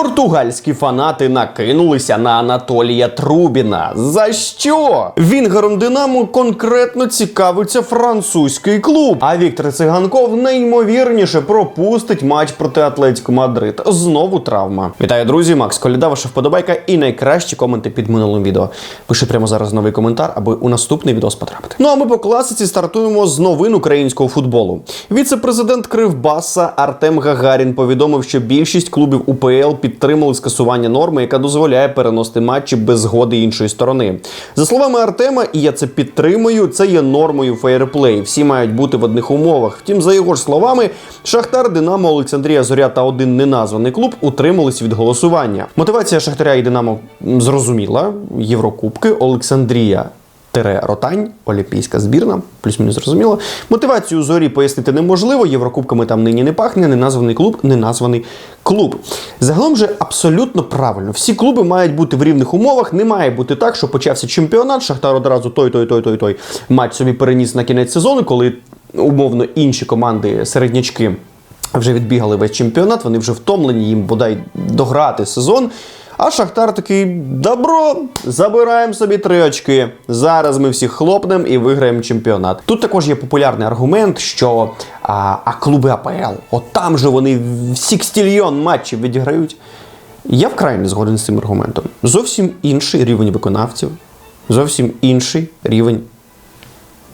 Португальські фанати накинулися на Анатолія Трубіна. За що? Вінгером Динамо конкретно цікавиться французький клуб. А Віктор Циганков найімовірніше пропустить матч проти Атлетико Мадрид. Знову травма. Вітаю, друзі! Макс Коляда, ваша вподобайка і найкращі коменти під минулим відео. Пиши прямо зараз новий коментар, аби у наступний відео потрапити. Ну а ми по класиці стартуємо з новин українського футболу. Віце-президент Кривбаса Артем Гагарін повідомив, що більшість клубів УПЛ підтримали скасування норми, яка дозволяє переносити матчі без згоди іншої сторони. За словами Артема, і я це підтримую. Це є нормою фейерплей. Всі мають бути в одних умовах. Втім, за його ж словами, Шахтар, Динамо, Олександрія Зоря та один неназваний клуб утримались від голосування. Мотивація Шахтаря і Динамо зрозуміла. Єврокубки Олександрія. Тере Ротань, олімпійська збірна, плюс-мінус зрозуміло. Мотивацію зорі пояснити неможливо. Єврокубками там нині не пахне, неназваний клуб, неназваний клуб. Загалом же абсолютно правильно. Всі клуби мають бути в рівних умовах. Не має бути так, що почався чемпіонат. Шахтар одразу той, той, той, той, той матч собі переніс на кінець сезону, коли умовно інші команди середнячки вже відбігали весь чемпіонат. Вони вже втомлені їм бодай дограти сезон. А Шахтар такий: добро, забираємо собі три очки. Зараз ми всіх хлопнемо і виграємо чемпіонат. Тут також є популярний аргумент, що а, а клуби АПЛ, от там же вони сікстільйон матчів відіграють. Я вкрай не згоден з цим аргументом. Зовсім інший рівень виконавців, зовсім інший рівень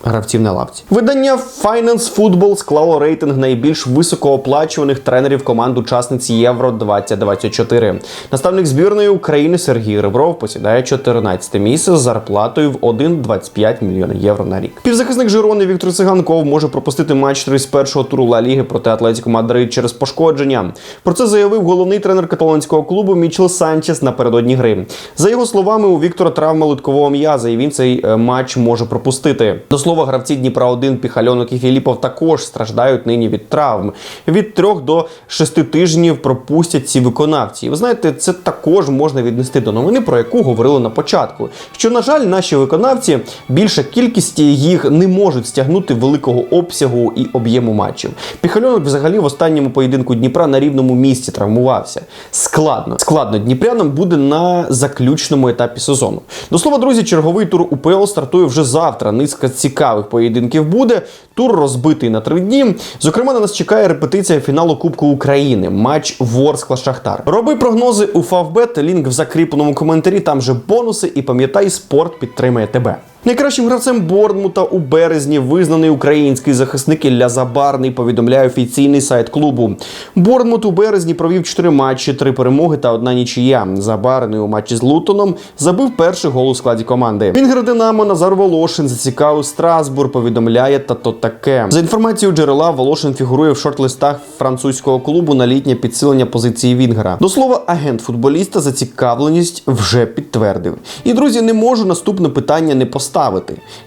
гравців на лавці. Видання Finance Football склало рейтинг найбільш високооплачуваних тренерів команд учасниць Євро 2024. Наставник збірної України Сергій Ребров посідає 14 місце з зарплатою в 1,25 мільйона євро на рік. Півзахисник Жирони Віктор Циганков може пропустити матч 31-го туру Ла Ліги проти Атлетико Мадрид через пошкодження. Про це заявив головний тренер каталонського клубу Мічел Санчес напередодні гри. За його словами, у Віктора травма литкового м'яза, і він цей е, матч може пропустити. Слова, гравці Дніпра 1 Піхальонок і Філіпов також страждають нині від травм. Від 3 до 6 тижнів пропустять ці виконавці. І ви знаєте, це також можна віднести до новини, про яку говорили на початку. Що, на жаль, наші виконавці більша кількість їх не можуть стягнути великого обсягу і об'єму матчів. Піхальонок взагалі в останньому поєдинку Дніпра на рівному місці травмувався. Складно. Складно Дніпрянам буде на заключному етапі сезону. До слова, друзі, черговий тур УПЛ стартує вже завтра. Низка цікавих поєдинків буде. Тур розбитий на три дні. Зокрема, на нас чекає репетиція фіналу Кубку України. Матч Ворскла Шахтар. Роби прогнози у Фавбет. Лінк в закріпленому коментарі. Там же бонуси. І пам'ятай, спорт підтримує тебе. Найкращим гравцем Борнмута у березні визнаний український захисник Ілля Забарний, повідомляє офіційний сайт клубу. Борнмут у березні провів 4 матчі, 3 перемоги та одна нічия. Забарний у матчі з Лутоном забив перший гол у складі команди. Вінгер Динамо Назар Волошин зацікавив Страсбур, повідомляє та то таке. За інформацією джерела, Волошин фігурує в шорт-листах французького клубу на літнє підсилення позиції Вінгера. До слова, агент футболіста зацікавленість вже підтвердив. І друзі, не можу наступне питання не поставити.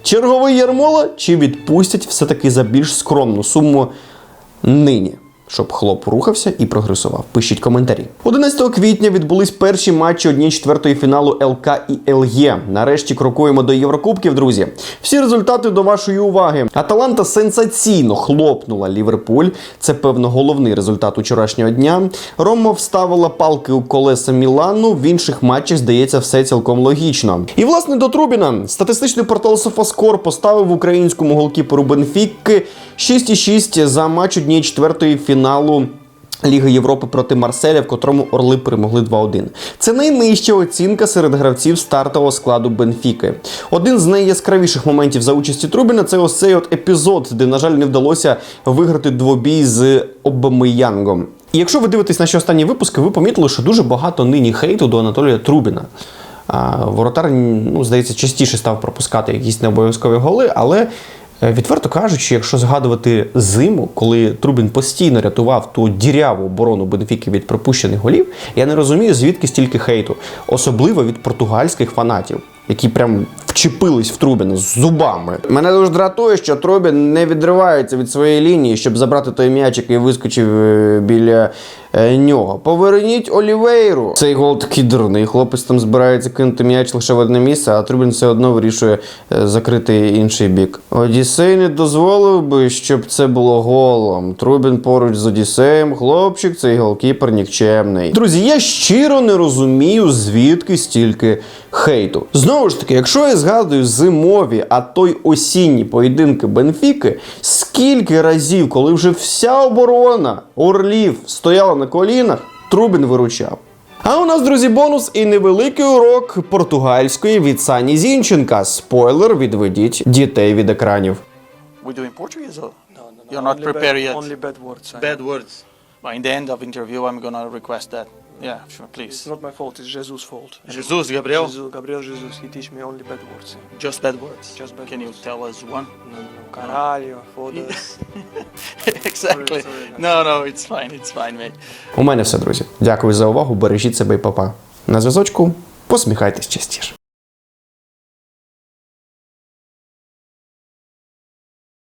Черговий Ярмола чи відпустять все-таки за більш скромну суму нині? Щоб хлоп рухався і прогресував. Пишіть коментарі. 11 квітня відбулись перші матчі однієї четвертої фіналу ЛК і ЛЄ. Нарешті крокуємо до Єврокубків, друзі. Всі результати до вашої уваги. Аталанта сенсаційно хлопнула Ліверпуль. Це певно головний результат вчорашнього дня. Рома вставила палки у колеса Мілану. В інших матчах здається все цілком логічно. І власне до Трубіна статистичний портал Софаскор поставив українському голкіперу Бенфіки 6,6 за матч однієї четвертої фіналу. Ліги Європи проти Марселя, в котрому Орли перемогли 2-1. Це найнижча оцінка серед гравців стартового складу Бенфіки. Один з найяскравіших моментів за участі Трубіна це ось цей от епізод, де, на жаль, не вдалося виграти двобій з Обамеянгом. І якщо ви дивитесь наші останні випуски, ви помітили, що дуже багато нині хейту до Анатолія Трубіна. Воротар, ну, здається, частіше став пропускати якісь необов'язкові голи, але Відверто кажучи, якщо згадувати зиму, коли Трубін постійно рятував ту діряву оборону Бенфіки від пропущених голів, я не розумію, звідки стільки хейту, особливо від португальських фанатів. Які прям вчепились в Трубіна з зубами. Мене дуже дратує, що Трубін не відривається від своєї лінії, щоб забрати той м'яч, який вискочив е, біля е, нього. Поверніть Олівейру. Цей гол такий дурний. Хлопець там збирається кинути м'яч лише в одне місце, а Трубін все одно вирішує е, закрити інший бік. Одіссей не дозволив би, щоб це було голом. Трубін поруч з Одіссеєм, хлопчик, цей голкіпер нікчемний. Друзі, я щиро не розумію, звідки стільки хейту. Знову ж таки, якщо я згадую зимові, а то й осінні поєдинки Бенфіки, скільки разів, коли вже вся оборона Орлів стояла на колінах, Трубін виручав. А у нас, друзі, бонус і невеликий урок португальської від Сані Зінченка. Спойлер, відведіть дітей від екранів. We do in Portuguese or No, no, no. you're not only prepared bad, yet? Only bad words. Bad words. In the end of interview, I'm gonna request that. Yeah, sure, It's please. not my fault. It's Jesus' fault. Jesus, Gabriel. Jesus, Gabriel Jesus. He teach me only bad words. Just bad words. Just bad Can you tell us one? No, no, no. Caralho, foda-se. exactly. No, no, it's fine. It's fine, mate. У мене все, друзі. Дякую за увагу. Бережіть себе і папа. На зв'язочку посміхайтесь частіше.